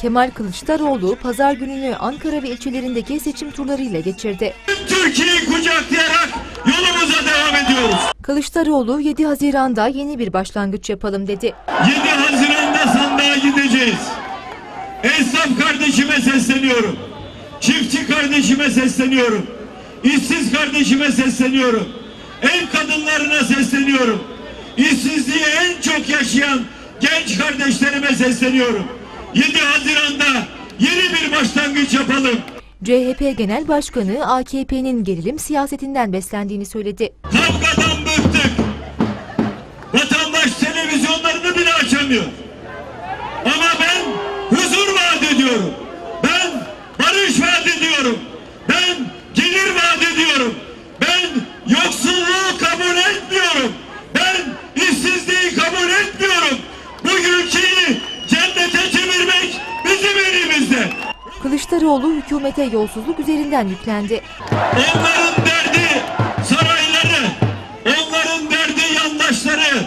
Kemal Kılıçdaroğlu pazar gününü Ankara ve ilçelerindeki seçim turlarıyyle geçirdi. Türkiye'yi kucaklayarak yolumuza devam ediyoruz. Kılıçdaroğlu 7 Haziran'da yeni bir başlangıç yapalım dedi. 7 Haziran'da sandığa gideceğiz. Esnaf kardeşime sesleniyorum. Çiftçi kardeşime sesleniyorum. İşsiz kardeşime sesleniyorum. Ev kadınlarına sesleniyorum. İşsizliği en çok yaşayan genç kardeşlerime sesleniyorum. 7 Haziran'da yeni bir başlangıç yapalım. CHP Genel Başkanı AKP'nin gerilim siyasetinden beslendiğini söyledi. Kavgadan bıktık. Vatandaş televizyonlarını bile açamıyor. Ama ben huzur vaat ediyorum. Ben barış vaat ediyorum. Ben gelir vaat ediyorum. Ben yoksulluğu kabul etmiyorum. Ben işsizliği kabul etmiyorum. Bu ülkeyi Kılıçdaroğlu hükümete yolsuzluk üzerinden yüklendi. Onların derdi sarayları, onların derdi yandaşları,